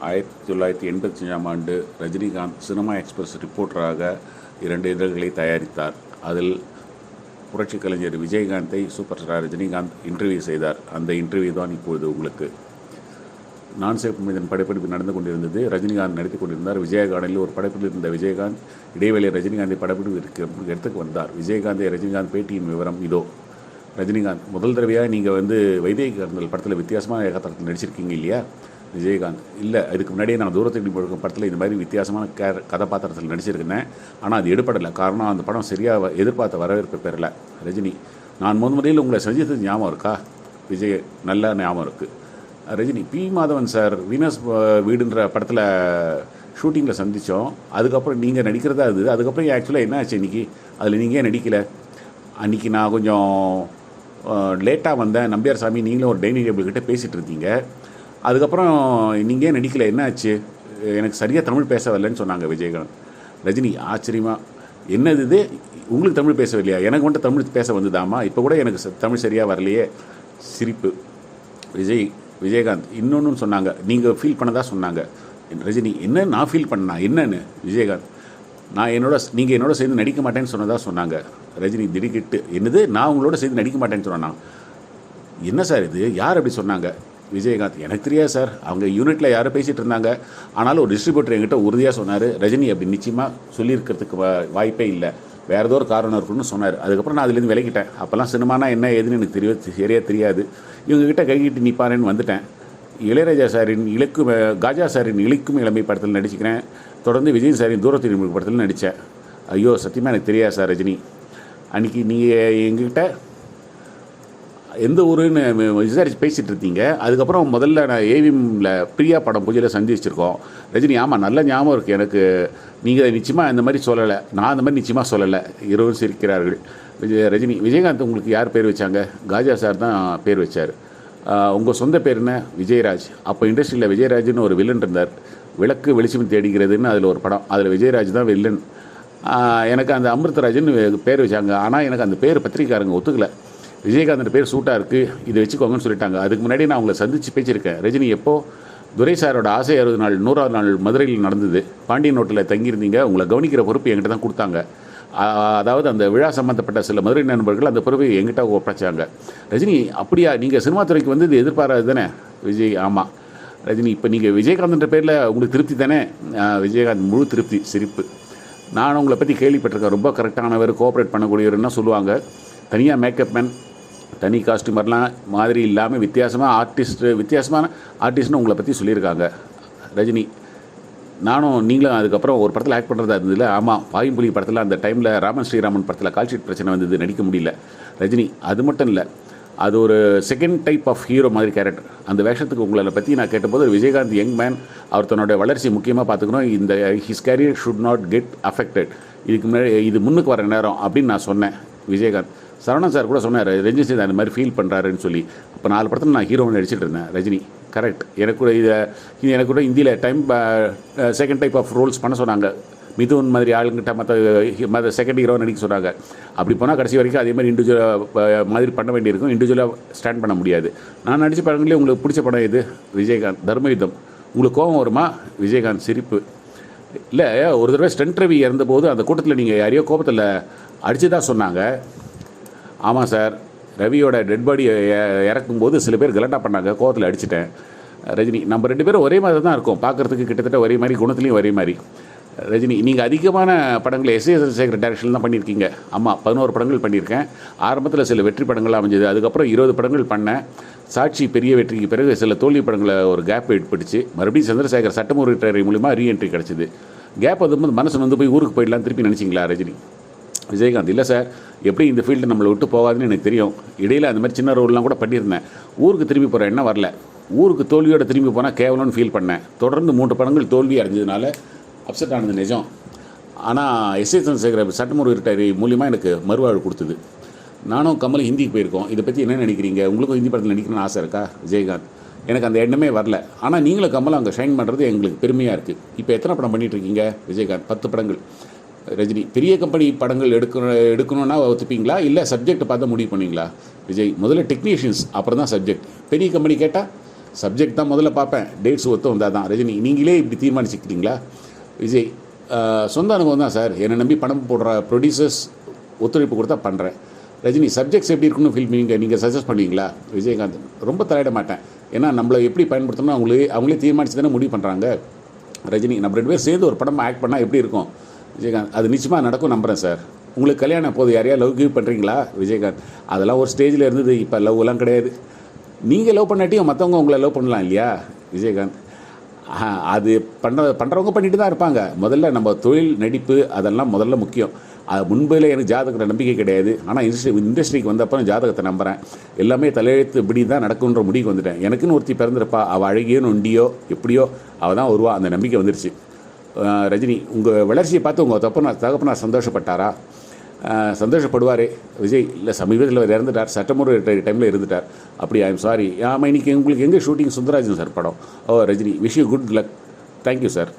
ஆயிரத்தி தொள்ளாயிரத்தி எண்பத்தி அஞ்சாம் ஆண்டு ரஜினிகாந்த் சினிமா எக்ஸ்பிரஸ் ரிப்போர்ட்டராக இரண்டு இதழ்களை தயாரித்தார். அதில் புரட்சி கலைஞர் விஜயகாந்தை சூப்பர் ஸ்டார் ரஜினிகாந்த் இன்டர்வியூ செய்தார். அந்த இன்டர்வியூ தான் இப்பொழுது உங்களுக்கு. நான் சேப்பு மீதன் படப்பிடிப்பு நடந்து கொண்டிருந்தது. ரஜினிகாந்த் நடித்துக் கொண்டிருந்தார். விஜயகாண்டில் ஒரு படப்பில் இருந்த விஜயகாந்த் இடைவேளை ரஜினிகாந்தை படப்பிடிப்பு இடத்துக்கு வந்தார். விஜயகாந்தை ரஜினிகாந்த் பேட்டியின் விவரம் இதோ. ரஜினிகாந்த் முதல் தடவையாக நீங்கள் வந்து வைத்திய கருந்தல் படத்தில் வித்தியாசமான கதாபாத்திரத்தில் நடிச்சிருக்கீங்க இல்லையா? விஜயகாந்த். இல்லை இதுக்கு முன்னாடியே நான் தூரத்துக்கு போயிருக்க படத்தில் இந்த மாதிரி வித்தியாசமான கே கதாபாத்திரத்தில் நடிச்சிருக்கேன் ஆனால் அது எடுப்படலை காரணம் அந்த படம் சரியாக எதிர்பார்த்த வரவேற்பு பெறல. ரஜினி நான் முதல் முறையில் உங்களை சந்தித்தது ஞாபகம் இருக்கா? விஜய் நல்ல ஞாபகம் இருக்குது Rajini P. Madhavan sir Venus வீடுன்ற படத்தில் ஷூட்டிங்கில் சந்தித்தோம் அதுக்கப்புறம் நீங்கள் நடிக்கிறதா அது? அதுக்கப்புறம் ஆக்சுவலாக என்ன ஆச்சு இன்றைக்கி அதில் நீங்கள் நடிக்கலை? அன்றைக்கி நான் கொஞ்சம் லேட்டாக வந்தேன். நம்பியார் சாமி நீங்களும் ஒரு டைனிங் டேபிள் கிட்டே பேசிகிட்டு இருந்தீங்க. அதுக்கப்புறம் நீங்கள் ஏன் நடிக்கலை? என்ன ஆச்சு எனக்கு சரியாக தமிழ் பேச வரலன்னு சொன்னாங்க விஜயகாந்த். ரஜினி ஆச்சரியமாக என்னது இது? உங்களுக்கு தமிழ் பேசவில்லையா? எனக்கு மட்டும் தமிழ் பேச வந்ததாமா? இப்போ கூட எனக்கு ச- தமிழ் சரியாக வரலையே. சிரிப்பு. விஜய் விஜயகாந்த் இன்னொன்று சொன்னாங்க. நீங்கள் ஃபீல் பண்ணதாக சொன்னாங்க. ரஜினி என்ன நான் ஃபீல் பண்ணா என்னன்னு? விஜயகாந்த் நான் என்னோட நீங்கள் என்னோட சேர்ந்து நடிக்க மாட்டேன்னு சொன்னதாக சொன்னாங்க. ரஜினி திடுக்கிட்டு என்னது? நான் உங்களோட சேர்ந்து நடிக்க மாட்டேன்னு சொன்னா என்ன சார் இது? யார் அப்படி சொன்னாங்க? விஜயகாந்த் எனக்கு தெரியாது சார். அவங்க யூனிட்டில் யாரும் பேசிகிட்டு இருந்தாங்க. ஆனாலும் ஒரு டிஸ்ட்ரிபியூட்டர் என்கிட்ட உறுதியாக சொன்னார். ரஜினி அப்படி நிச்சயமாக சொல்லியிருக்கிறதுக்கு வா வாய்ப்பே இல்லை. வேறு ஏதோ ஒரு காரணம் இருக்குன்னு சொன்னார். அதுக்கப்புறம் நான் அதுலேருந்து விலகிட்டேன். அப்போல்லாம் சினிமானா என்ன ஏதுன்னு எனக்கு தெரிய சரியாக தெரியாது. இவங்ககிட்ட கைகிட்டு நிற்பாரேன்னு வந்துட்டேன். இளையராஜா சாரின் இழுக்கும் காஜா சாரின் இழுக்கும் இளமை படத்தில் நடிச்சுக்கிறேன். தொடர்ந்து விஜய் சாரின் தூரத்தின் படத்தில் நடித்தேன் ஐயோ சத்தியமாக எனக்கு தெரியாது சார் ரஜினி. அன்றைக்கி நீங்கள் எங்ககிட்ட எந்த ஊருன்னு விசாரிச்சு பேசிகிட்டு இருந்தீங்க அதுக்கப்புறம் முதல்ல நான் ஏவிஎம்ல பிரியா படம் பூஜையில் சந்திச்சிருக்கோம். ரஜினி ஆமாம் நல்ல ஞாபகம் இருக்குது எனக்கு. நீங்கள் நிச்சயமாக இந்த மாதிரி சொல்லலை. நான் அந்த மாதிரி நிச்சயமாக சொல்லலை. இருவரும் சிரிக்கிறார்கள். விஜய் ரஜினி விஜயகாந்த் உங்களுக்கு யார் பேர் வச்சாங்க? காஜா சார் தான் பேர் வச்சார். உங்கள் சொந்த பேர் என்ன? விஜயராஜ். அப்போ இண்டஸ்ட்ரியில் விஜயராஜ்னு ஒரு வில்லன் இருந்தார். விளக்கு வெளிச்சம் தேடிக்கிறதுன்னு அதில் ஒரு படம். அதில் விஜயராஜ் தான் வில்லன் எனக்கு அந்த அமிர்தராஜன் பேர் வச்சாங்க. ஆனால் எனக்கு அந்த பேர் பத்திரிக்காரங்க ஒத்துக்கலை. விஜயகாந்த் பேர் சூட்டாக இருக்குது இதை வச்சுக்கோங்கன்னு சொல்லிட்டாங்க. அதுக்கு முன்னாடி நான் உங்களை சந்தித்து பேசியிருக்கேன். ரஜினி எப்போது துரை சாரோட ஆசை அறுபது நாள் நூறாவது நாள் மதுரையில் நடந்தது. பாண்டியன் நோட்டில் தங்கியிருந்தீங்க. உங்களை கவனிக்கிற பொறுப்பு என்கிட்ட தான் கொடுத்தாங்க. அதாவது அந்த விழா சம்மந்தப்பட்ட சில மதுரை நண்பர்கள் அந்த பொறுப்பை எங்கிட்ட ஒப்படைச்சாங்க. ரஜினி அப்படியா? நீங்கள் சினிமா துறைக்கு வந்து இது எதிர்பாராது தானே? விஜய் ஆமாம் ரஜினி இப்போ நீங்கள் விஜயகாந்த்ன்ற பேரில் உங்களுக்கு திருப்தி தானே? விஜயகாந்த் முழு திருப்தி சிரிப்பு. நான் உங்களை பற்றி கேள்விப்பட்டிருக்கேன். ரொம்ப கரெக்டானவர் கோஆப்ரேட் பண்ணக்கூடியவர்னா சொல்லுவாங்க? தனியாக மேக்கப் மேன் தனி காஸ்டியூமர்லாம் மாதிரி இல்லாமல் வித்தியாசமாக ஆர்டிஸ்ட்டு வித்தியாசமான ஆர்டிஸ்ட்னு உங்களை பற்றி சொல்லியிருக்காங்க. ரஜினி நானும் நீங்களும் அதுக்கப்புறம் ஒரு படத்தில் ஆக்ட் பண்ணுறதா இருந்ததில்ல ஆமாம் பாயும்புலி படத்தில் அந்த டைமில் ராமன் ஸ்ரீராமன் படத்தில் கால்ஷீட் பிரச்சனை வந்தது நடிக்க முடியல. ரஜினி அது மட்டும் இல்லை அது ஒரு செகண்ட் டைப் ஆஃப் ஹீரோ மாதிரி கேரக்டர் அந்த வேஷத்துக்கு உங்களை பற்றி நான் கேட்டபோது விஜயகாந்த் யங் மேன் அவர் தன்னோட வளர்ச்சி முக்கியமாக பார்த்துக்கணும். இந்த his career should not get affected இதுக்கு முன்னாடி இது முன்னுக்கு வர நேரம் அப்படின்னு நான் சொன்னேன் விஜயகாந்த். சரவணன் சார் கூட சொன்னார் ரஞ்சித் சார் அந்த மாதிரி ஃபீல் பண்ணுறாருன்னு சொல்லி. இப்போ நாலு படத்தில் நான் ஹீரோன்னு நடிச்சிட்டு இருந்தேன் ரஜினி. கரெக்ட் எனக்கு கூட இதை இது எனக்கு கூட இந்தியில் time second type of roles பண்ண சொன்னாங்க. மிதுன் மாதிரி ஆளுங்கிட்ட மற்ற மற்ற செகண்ட் ஹீரோ நடிக்க சொன்னாங்க. அப்படி போனால் கடைசி வரைக்கும் அதே மாதிரி இண்டிவிஜுவலாக மாதிரி பண்ண வேண்டியிருக்கும். இண்டிவிஜுவலாக ஸ்டாண்ட் பண்ண முடியாது. நான் நடித்த படங்களே உங்களுக்கு பிடிச்ச படம் இது விஜயகாந்த். தர்மயுத்தம். உங்களுக்கு கோபம் வருமா? விஜயகாந்த் சிரிப்பு. இல்லை ஒரு தடவை ஸ்டென்ட் ரவி இறந்தபோது அந்த கூட்டத்தில் நீங்கள் யாரையோ கோபத்தில் அடிச்சு தான் சொன்னாங்க. ஆமாம் சார். ரவியோட டெட் பாடி இறக்கும்போது சில பேர் கலண்டா பண்ணாங்க. கோவத்தில் அடிச்சிட்டேன். ரஜினி நம்ம ரெண்டு பேரும் ஒரே மாதிரி தான் இருக்கும். பார்க்குறதுக்கு கிட்டத்தட்ட ஒரே மாதிரி குணத்துலேயும் ஒரே மாதிரி. ரஜினி நீங்கள் அதிகமான படங்களை எஸ் எஸ் சேகர் டேரக்ஷன் தான் பண்ணியிருக்கீங்க. ஆமாம் பதினோரு படங்கள் பண்ணியிருக்கேன். ஆரம்பத்தில் சில வெற்றி படங்கள் அமைஞ்சது. அதுக்கப்புறம் இருபது படங்கள் பண்ணேன். சாட்சி பெரிய வெற்றிக்கு பிறகு சில தோல்வி படங்களை ஒரு கேப் ஏற்பட்டுச்சு மறுபடியும் சந்திரசேகர் சட்டமுறை மூலிமா ரீஎன்ட்ரி கிடச்சிது. கேப் அது மனசு வந்து போய் ஊருக்கு போயிடலாம் திருப்பி நினச்சிங்களா ரஜினி? விஜயகாந்த். இல்லை சார் எப்படி இந்த ஃபீல்டு நம்மளை விட்டு போகாதுன்னு எனக்கு தெரியும். இடையில் அந்த மாதிரி சின்ன ரோல்லாம் கூட பண்ணியிருந்தேன். ஊருக்கு திரும்பி போகிற எண்ணம் வரல. ஊருக்கு தோல்வியோட திரும்பி போனால் கேவலம்னு ஃபீல் பண்ணேன். தொடர்ந்து மூன்று படங்கள் தோல்வி அடைஞ்சதுனால அப்செட் ஆனது நிஜம். ஆனால் எஸ்ஏ சந்திரசேகர் சட்டமுறை ரிட்டையரி மூலியமாக எனக்கு மறுவாழ்வு கொடுத்தது. நானும் கமல் ஹிந்திக்கு போயிருக்கோம். இதை பற்றி என்ன நினைக்கிறீங்க? உங்களுக்கும் ஹிந்தி படத்தில் நடிக்கணும்னு ஆசை இருக்கா? விஜயகாந்த். எனக்கு அந்த எண்ணமே வரல. ஆனால் நீங்களும் கமல் அங்கே ஷைன் பண்ணுறது எங்களுக்கு பெருமையாக இருக்குது இப்போ எத்தனை படம் பண்ணிகிட்ருக்கீங்க இருக்கீங்க? விஜயகாந்த் பத்து படங்கள். ரஜினி பெரிய கம்பெனி படங்கள் எடுக்கணும் எடுக்கணும்னா ஒத்துப்பீங்களா? இல்லை சப்ஜெக்ட் பார்த்து முடிவு பண்ணுவீங்களா? விஜய் முதல்ல டெக்னீஷியன்ஸ் அப்புறம் தான் சப்ஜெக்ட் பெரிய கம்பெனி கேட்டால் சப்ஜெக்ட் தான் முதல்ல பார்ப்பேன். டேட்ஸ் ஒத்து வந்தால் தான். ரஜினி நீங்களே இப்படி தீர்மானிச்சுக்கிட்டீங்களா? விஜய் சொந்த அனுபவம் தான் சார். என்னை நம்பி பணம் போடுற ப்ரொடியூசர்ஸ் ஒத்துழைப்பு கொடுத்தா பண்ணுறேன் ரஜினி சப்ஜெக்ட்ஸ் எப்படி இருக்குன்னு ஃபீல் நீங்கள் நீங்கள் சஜஸ்ட் பண்ணுவீங்களா? விஜயகாந்த் ரொம்ப தலையிட மாட்டேன். ஏன்னா நம்மளை எப்படி பயன்படுத்தணும் அவங்களே அவங்களே தீர்மானிச்சு தானே முடிவு பண்ணுறாங்க ரஜினி நம்ம ரெண்டு பேரும் சேர்ந்து ஒரு படம் ஆக்ட் பண்ணால் எப்படி இருக்கும்? விஜயகாந்த் அது நிச்சயமாக நடக்கும் நம்புகிறேன் சார். உங்களுக்கு கல்யாணம் போது யாரையா லவ் கிவ் பண்ணுறீங்களா விஜயகாந்த். அதெல்லாம் ஒரு ஸ்டேஜில் இருந்தது இப்போ லவ்லாம் கிடையாது. நீங்கள் லவ் பண்ணாட்டியும் மற்றவங்க உங்களை லவ் பண்ணலாம் இல்லையா? விஜயகாந்த். அது பண்ணுற பண்ணுறவங்க பண்ணிட்டு தான் இருப்பாங்க. முதல்ல நம்ம தொழில் நடிப்பு அதெல்லாம் முதல்ல முக்கியம். அது முன்பதில் எனக்கு ஜாதகத்தில் நம்பிக்கை கிடையாது. ஆனால் இண்டஸ்ட்ரி இண்டஸ்ட்ரிக்கு வந்தப்போ நான் ஜாதகத்தை நம்புகிறேன் எல்லாமே தலையெழுத்து இப்படி தான் நடக்குன்ற முடிவுக்கு வந்துட்டேன். எனக்குன்னு ஒருத்தி பிறந்திருப்பா. அவள் அழகியோ நொண்டியோ எப்படியோ அவள் தான் வருவா அந்த நம்பிக்கை வந்துருச்சு. ரஜினி உங்கள் வளர்ச்சியை பார்த்து உங்கள் தப்பனார் தகப்பனார் சந்தோஷப்பட்டாரா? சந்தோஷப்படுவார். விஜய் இல்லை சமீபத்தில் அவர் இறந்துட்டார். சட்டமுறை டைமில் இருந்துட்டார். அப்படி ஐம் சாரி ஆமாம் இன்றைக்கி உங்களுக்கு எங்கே ஷூட்டிங் சுந்தராஜன் சார் படம்? ஓ Rajini wish you good luck thank you sir